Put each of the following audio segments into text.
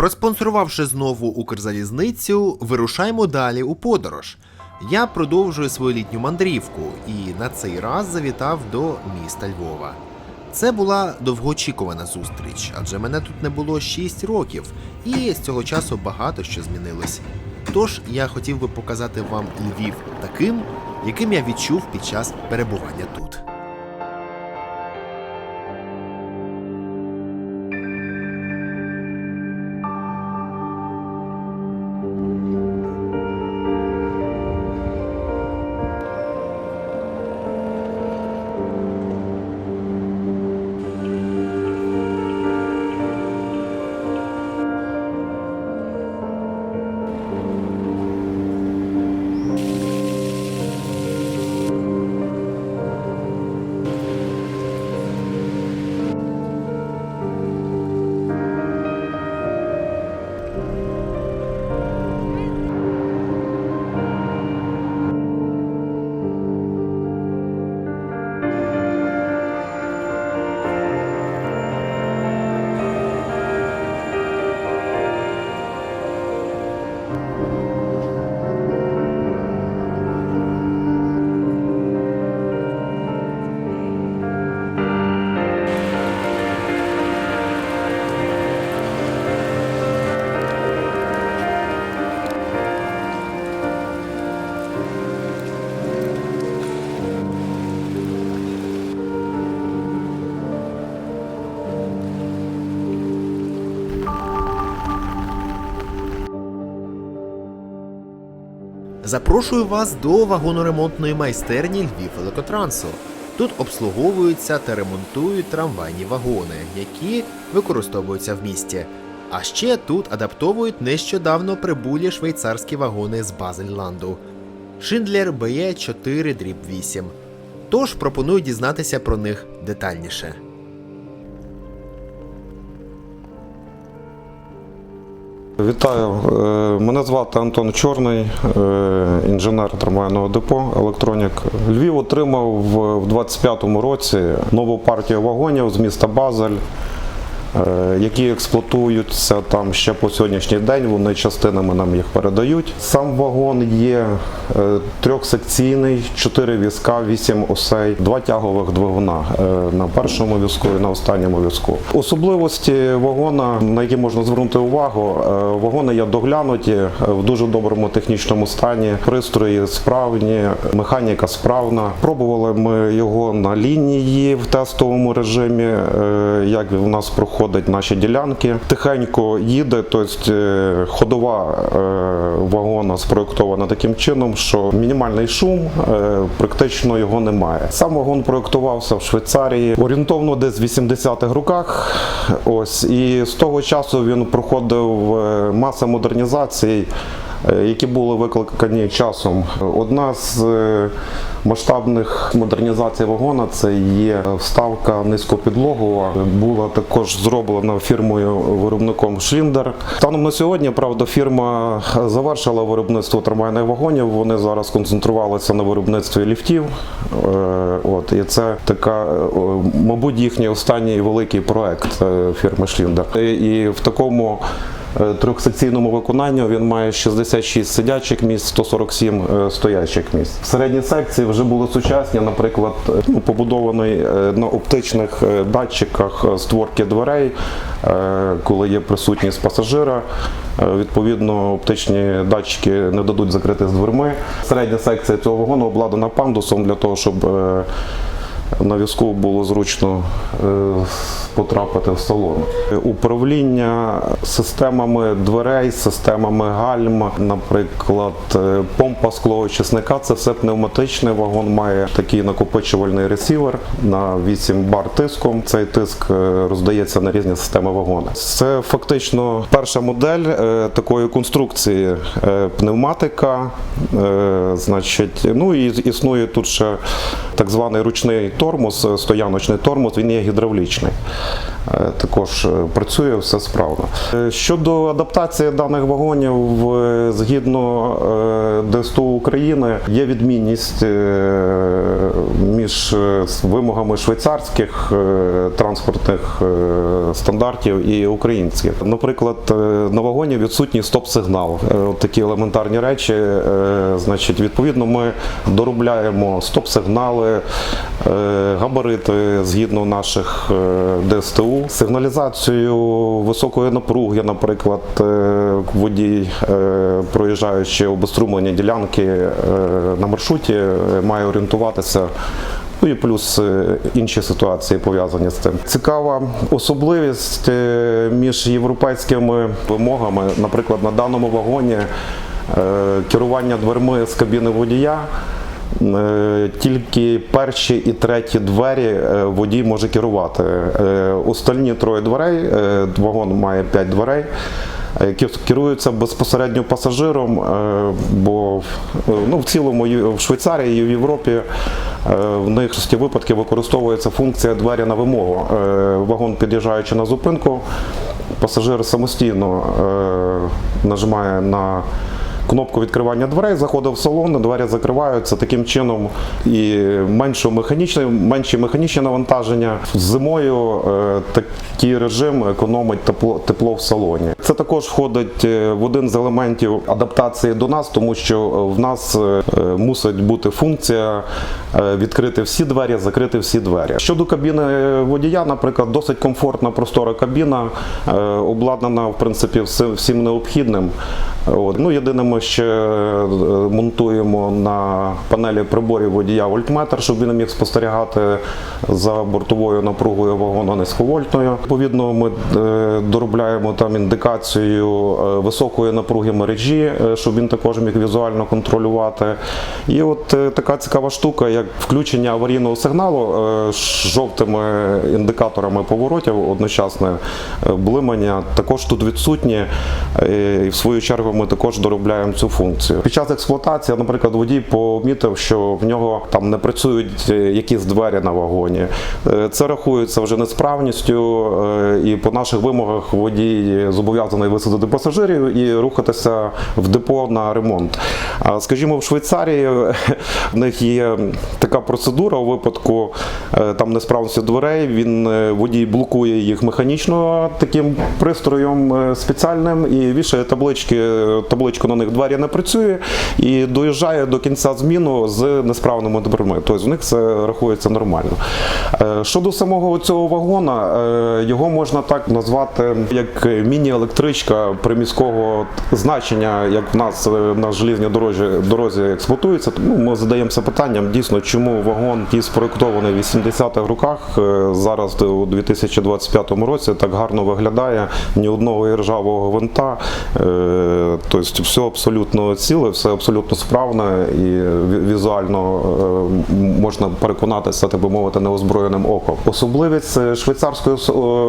Проспонсорувавши знову Укрзалізницю, вирушаємо далі у подорож. Я продовжую свою літню мандрівку і на цей раз завітав до міста Львова. Це була довгоочікувана зустріч, адже мене тут не було 6 років, і з цього часу багато що змінилось. Тож я хотів би показати вам Львів таким, яким я відчув під час перебування тут. Запрошую вас до вагоноремонтної майстерні Львів Елекотрансу. Тут обслуговуються та ремонтують трамвайні вагони, які використовуються в місті. А ще тут адаптовують нещодавно прибулі швейцарські вагони з Базельланду. Шиндлер БЕ 4 дріб 8. Тож пропоную дізнатися про них детальніше. Вітаю, Е, мене звати Антон Чорний, е, інженер трамвайного депо Електронік. Львів отримав в 25-му році нову партію вагонів з міста Базель, які експлуатуються там ще по сьогоднішній день. Вони частинами нам їх передають. Сам вагон є е, трьохсекційний, чотири візка, вісім осей, два тягових двигуна е, на першому візку і на останньому візку. Особливості вагона, на які можна звернути увагу, е, вагони є доглянуті е, в дуже доброму технічному стані. Пристрої справні, механіка справна. Пробували ми його на лінії в тестовому режимі, е, як в нас проходять наші ділянки. Тихенько їде, тобто е, ходова е, вагона спроєктована таким чином, що мінімальний шум е, практично його немає. Сам вагон проєктувався в Швейцарії орієнтовно десь в 80-х роках. Ось і з того часу він проходив маса модернізацій. Е, Які були викликані часом. Одна з е, масштабних модернізацій вагона це є вставка низькопідлогова. Була також зроблена фірмою виробником Шліндер. Станом на сьогодні, правда, фірма завершила виробництво трамвайних вагонів. Вони зараз концентрувалися на виробництві ліфтів. Е, От і це така, мабуть, їхній останній великий проект фірми Шліндер. І- в такому трьохсекційному виконанні він має 66 сидячих місць, 147 е, стоячих місць. В середній секції вже були сучасні, наприклад, е, ну, побудований е, на оптичних е, датчиках е, створки дверей, е, коли є присутність пасажира. Е, Відповідно, оптичні датчики не дадуть закрити з дверми. Середня секція цього вагону обладнана пандусом для того, щоб е, на візку було зручно е, потрапити в салон. Управління системами дверей, системами гальм, наприклад, е, помпа склоочисника це все пневматичний вагон має такий накопичувальний ресівер на 8 бар тиском. Цей тиск е, роздається на різні системи вагона. Це фактично перша модель такої конструкції пневматика. Значить, ну і існує тут ще так званий ручний тормоз, е, стояночний тормоз, він є гідравлічний. Е, також е, працює все справно. Е, Щодо адаптації даних вагонів, згідно ДСТУ України, є відмінність між вимогами швейцарських транспортних стандартів і українських. Наприклад, на вагоні відсутній стоп-сигнал. Такі елементарні речі. Значить, відповідно, ми доробляємо стоп-сигнали, габарити згідно наших е, ДСТУ, сигналізацію високої напруги, наприклад, е, водій, е, проїжджаючи обеструмлені ділянки е, на маршруті, має орієнтуватися. Ну і плюс інші ситуації пов'язані з цим. Цікава особливість між європейськими вимогами, наприклад, на даному вагоні керування дверми з кабіни водія. Е, Тільки перші і треті двері е, водій може керувати. Е, Остальні троє дверей, вагон має п'ять дверей, які керуються безпосередньо пасажиром, бо ну, в цілому в Швейцарії і в Європі в в випадків використовується функція двері на вимогу. Вагон під'їжджаючи на зупинку, пасажир самостійно нажимає на кнопку відкривання дверей, заходив в салон, двері закриваються таким чином і менше механічне, менші механічні навантаження. Зимою е, такий режим економить тепло, тепло в салоні. Це також входить е, в один з елементів адаптації до нас, тому що е, в нас е, мусить бути функція відкрити всі двері, закрити всі двері. Щодо кабіни водія, наприклад, досить комфортна простора кабіна, обладнана в принципі всім, необхідним. От. Ну, єдине, ми ще монтуємо на панелі приборів водія вольтметр, щоб він міг спостерігати за бортовою напругою вагону низьковольтною. Відповідно, ми доробляємо там індикацію е, високої напруги мережі, е, щоб він також міг візуально контролювати. І от е, така цікава штука, як включення аварійного сигналу з жовтими індикаторами поворотів, одночасне блимання, також тут відсутні. І в свою чергу ми також доробляємо цю функцію. Під час експлуатації, наприклад, водій помітив, що в нього там не працюють якісь двері на вагоні. Це рахується вже несправністю, і по наших вимогах водій зобов'язаний висадити пасажирів і рухатися в депо на ремонт. А скажімо, в Швейцарії в них є така процедура у випадку е, там несправності дверей. Він е, водій блокує їх механічно таким пристроєм е, спеціальним і вішає таблички. Табличку на них двері не працює і доїжджає до кінця зміну з несправними дверми. Тобто в них це рахується нормально. Е, Щодо самого цього вагона, е, його можна так назвати як міні-електричка приміського значення, як в нас е, на желізній дорозі, дорозі експлуатується. Ну, ми задаємося питанням, дійсно, чому вагон, який спроєктований в 80-х роках, е, зараз у 2025 році так гарно виглядає, ні одного іржавого гвинта. Е, Тобто все абсолютно ціле, все абсолютно справне і візуально можна переконатися, так би мовити, неозброєним оком. Особливість швейцарської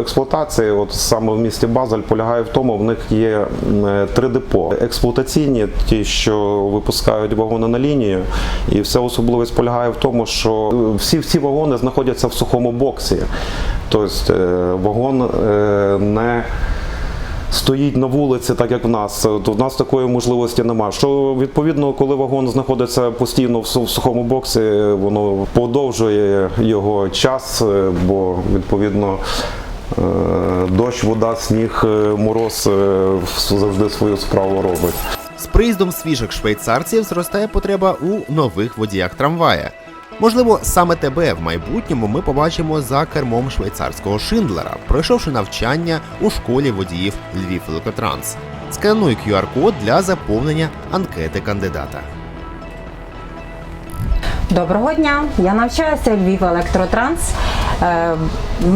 експлуатації, от саме в місті Базель, полягає в тому, в них є е, три депо. Експлуатаційні, ті, що випускають вагони на лінію, і вся особливість полягає в тому, що е, всі всі вагони знаходяться в сухому боксі. Тобто е, вагон не стоїть на вулиці, так як в нас, то в нас такої можливості немає. Що відповідно, коли вагон знаходиться постійно в сухому боксі, воно подовжує його час, бо відповідно. Е, Дощ, вода, сніг, е, мороз е, завжди свою справу робить. З приїздом свіжих швейцарців зростає потреба у нових водіях трамвая. Можливо, саме тебе в майбутньому ми побачимо за кермом швейцарського шиндлера, пройшовши навчання у школі водіїв Львів Електротранс. Скануй QR-код для заповнення анкети кандидата. Доброго дня! Я навчаюся Львів Електротранс. Е,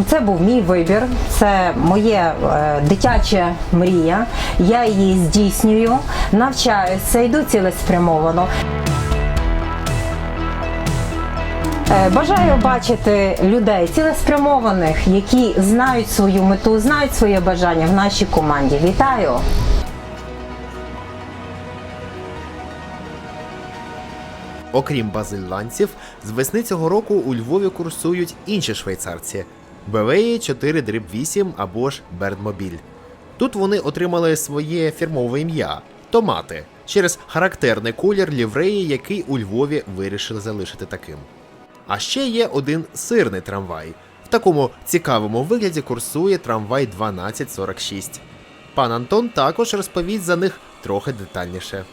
Це був мій вибір, це моє е, дитяча мрія. Я її здійснюю, навчаюся, йду цілеспрямовано. Е, Бажаю бачити людей цілеспрямованих, які знають свою мету, знають своє бажання в нашій команді. Вітаю! Окрім базильландців, з весни цього року у Львові курсують інші швейцарці. BWE 4 8 або ж Бердмобіль. Тут вони отримали своє фірмове ім'я томати через характерний колір лівреї, який у Львові вирішили залишити таким. А ще є один сирний трамвай. В такому цікавому вигляді курсує трамвай 1246. Пан Антон також розповість за них трохи детальніше.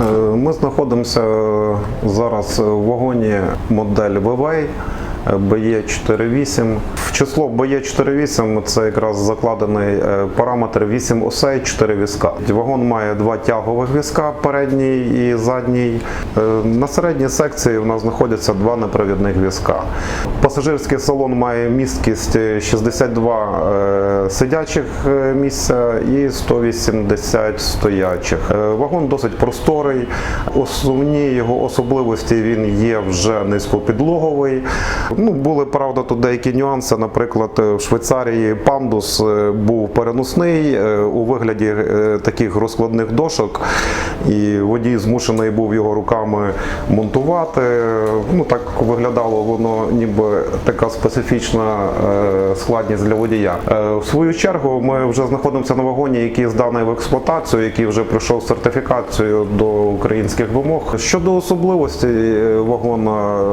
Е, Ми знаходимося зараз в вагоні модель VW BE48. В число BE48 це якраз закладений е, параметр 8 осей, 4 візка. Вагон має два тягових візка, передній і задній. Е, На середній секції у нас знаходяться два непровідних візка. Пасажирський салон має місткість 62 е, сидячих е, місця і 180 стоячих. Е, Вагон досить просторий. Основні його особливості він є вже низькопідлоговий. Ну, були, правда, тут деякі нюанси. Наприклад, е, в Швейцарії пандус е, був переносний е, у вигляді таких розкладних дошок, і водій змушений був його руками монтувати. Ну так виглядало воно, ніби така специфічна складність для водія. В свою чергу ми вже знаходимося на вагоні, який зданий в експлуатацію, який вже пройшов сертифікацію до українських вимог. Щодо особливостей вагона,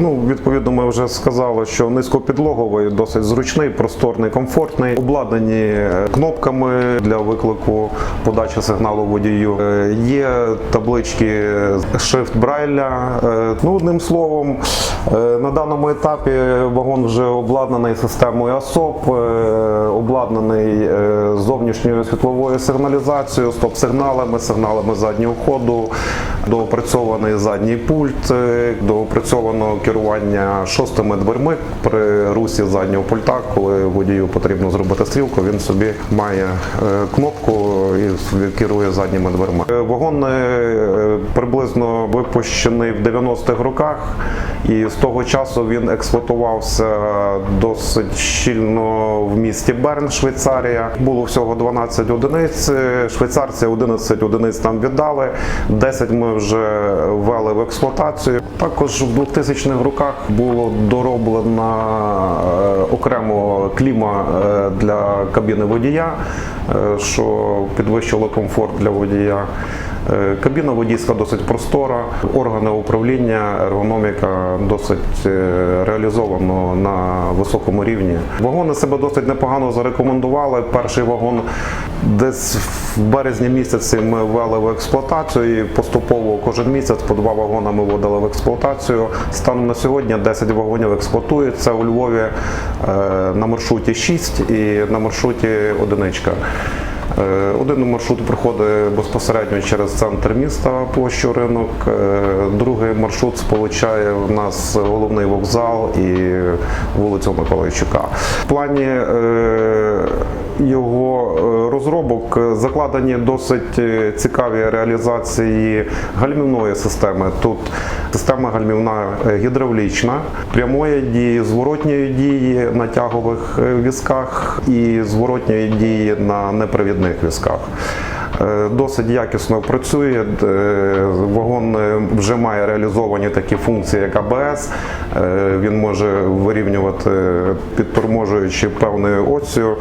ну відповідно, ми вже сказали, що низькопідлоговий, досить зручний, просторний, комфортний, обладнані е, кнопками для виклику подачі сигналу водію. Е, Є таблички Shift Брайля. Е, Ну, одним словом, на даному етапі вагон вже обладнаний системою е, обладнаний зовнішньою світловою сигналізацією, стоп-сигналами, сигналами заднього ходу, доопрацьований задній пульт, доопрацьовано керування шостими дверми при русі заднього пульта, коли водію потрібно зробити стрілку, він собі має е, кнопку і керує задніми дверми. Е, Вагон е, приблизно випущений в 90-х роках, і з того часу він експлуатувався досить щільно в місті Берн, Швейцарія. Було всього 12 одиниць. Швейцарці 11 одиниць нам віддали. 10 ми вже ввели в експлуатацію. Також в 2000-х роках було дороблена е, окремо кліма е, для кабіни водія, е, що підвищило комфорт для водія. Е, Кабіна водійська досить простора, органи управління, ергономіка досить е, реалізовано на високому рівні. Вагони себе досить непогано зарекомендували. Перший вагон десь в березні місяці ми ввели в експлуатацію. і Поступово кожен місяць по два вагони ми вводили в експлуатацію. Станом на сьогодні 10 вагонів експлуатується у Львові е, на маршруті 6 і на маршруті одиничка. Е, Один маршрут проходить безпосередньо через центр міста площу ринок. е, Другий маршрут сполучає в нас головний вокзал і вулицю Миколайчука. В плані е, його е, розробок е, закладені досить е, цікаві реалізації гальмівної системи. Тут система гальмівна гідравлічна, прямої дії, зворотньої дії на тягових візках і зворотньої дії на непривідних візках. Досить якісно працює. Вагон вже має реалізовані такі функції, як АБС. Він може вирівнювати, підторможуючи певною оцію,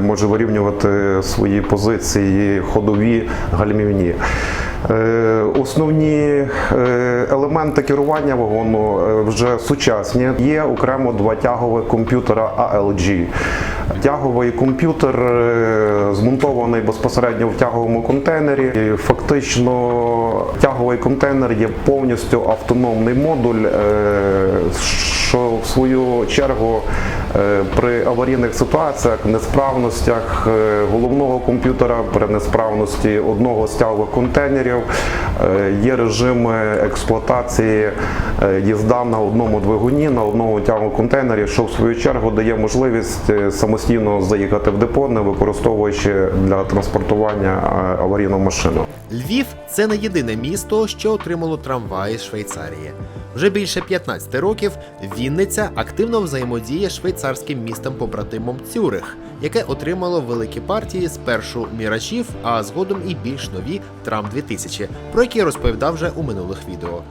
може вирівнювати свої позиції ходові гальмівні. Е, Основні е, елементи керування вагону е, вже сучасні. Є окремо два тягових комп'ютера ALG. Тяговий комп'ютер е, змонтований безпосередньо в тяговому контейнері. І Фактично, тяговий контейнер є повністю автономний модуль, е, що в свою чергу е, при аварійних ситуаціях, несправностях е, головного комп'ютера, при несправності одного з тягових контейнерів е, є режими експлуатації е, їзда на одному двигуні, на одному тяговому контейнері, що в свою чергу дає можливість е, самостійно заїхати в депо, не використовуючи для транспортування е, аварійну машину. Львів це не єдине місто, що отримало трамваї з Швейцарії. Вже більше 15 років Вінниця активно взаємодіє з швейцарським містом побратимом Цюрих, яке отримало великі партії спершу мірачів, а згодом і більш нові Трам 2000, про які я розповідав вже у минулих відео.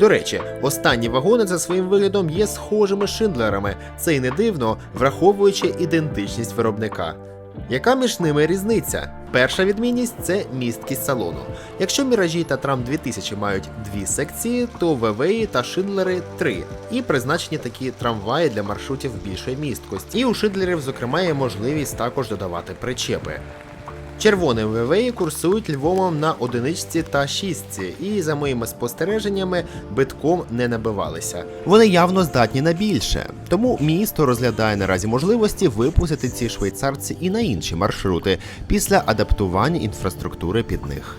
До речі, останні вагони за своїм виглядом є схожими шиндлерами. Це й не дивно, враховуючи ідентичність виробника. Яка між ними різниця? Перша відмінність це місткість салону. Якщо міражі та Трам 2000 мають дві секції, то Вевеї та Шиндлери три. І призначені такі трамваї для маршрутів більшої місткості. І у Шиндлерів, зокрема, є можливість також додавати причепи. Червоним ВВІ курсують Львовом на одиничці та шістці, і за моїми спостереженнями битком не набивалися. Вони явно здатні на більше, тому місто розглядає наразі можливості випустити ці швейцарці і на інші маршрути після адаптування інфраструктури під них.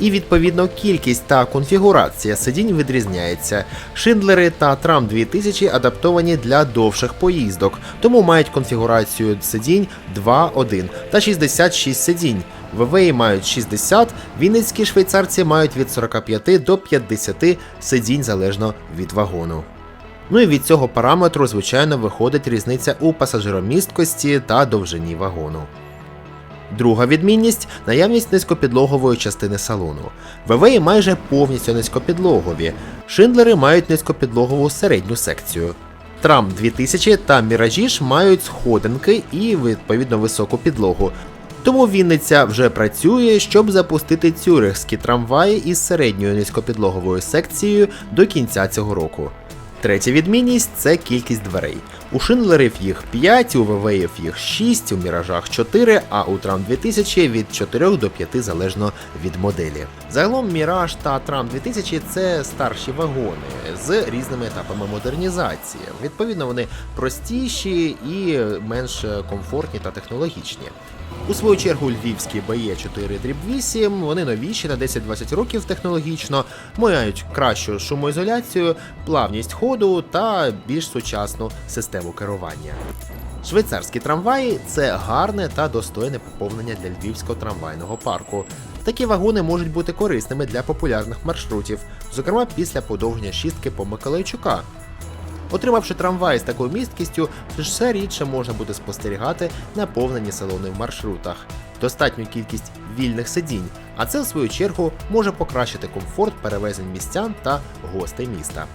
І відповідно кількість та конфігурація сидінь відрізняється. Шиндлери та Трам 2000 адаптовані для довших поїздок, тому мають конфігурацію сидінь 2.1 та 66 сидінь. ВВІ мають 60, вінницькі швейцарці мають від 45 до 50 сидінь залежно від вагону. Ну і від цього параметру, звичайно, виходить різниця у пасажиромісткості та довжині вагону. Друга відмінність наявність низькопідлогової частини салону. ВВ майже повністю низькопідлогові. Шиндлери мають низькопідлогову середню секцію. Трам 2000 та Міражі ж мають сходинки і відповідно високу підлогу. Тому Вінниця вже працює, щоб запустити цюрихські трамваї із середньою низькопідлоговою секцією до кінця цього року. Третя відмінність це кількість дверей. У Шиндлерів їх 5, у ВВФ їх 6, у Міражах 4, а у Трам 2000 від 4 до 5 залежно від моделі. Загалом Міраж та Трам 2000 це старші вагони з різними етапами модернізації. Відповідно, вони простіші і менш комфортні та технологічні. У свою чергу львівські БЕ 4 дріб 8, вони новіші на 10-20 років технологічно, мають кращу шумоізоляцію, плавність ходу та більш сучасну систему керування. Швейцарські трамваї це гарне та достойне поповнення для львівського трамвайного парку. Такі вагони можуть бути корисними для популярних маршрутів, зокрема після подовження шістки по Миколайчука. Отримавши трамвай з такою місткістю, все рідше можна буде спостерігати наповнені салони в маршрутах, достатню кількість вільних сидінь, а це в свою чергу може покращити комфорт перевезень містян та гостей міста.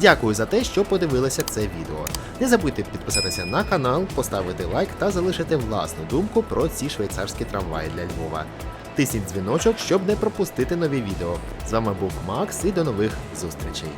Дякую за те, що подивилися це відео. Не забудьте підписатися на канал, поставити лайк та залишити власну думку про ці швейцарські трамваї для Львова. Тисніть дзвіночок, щоб не пропустити нові відео. З вами був Макс і до нових зустрічей.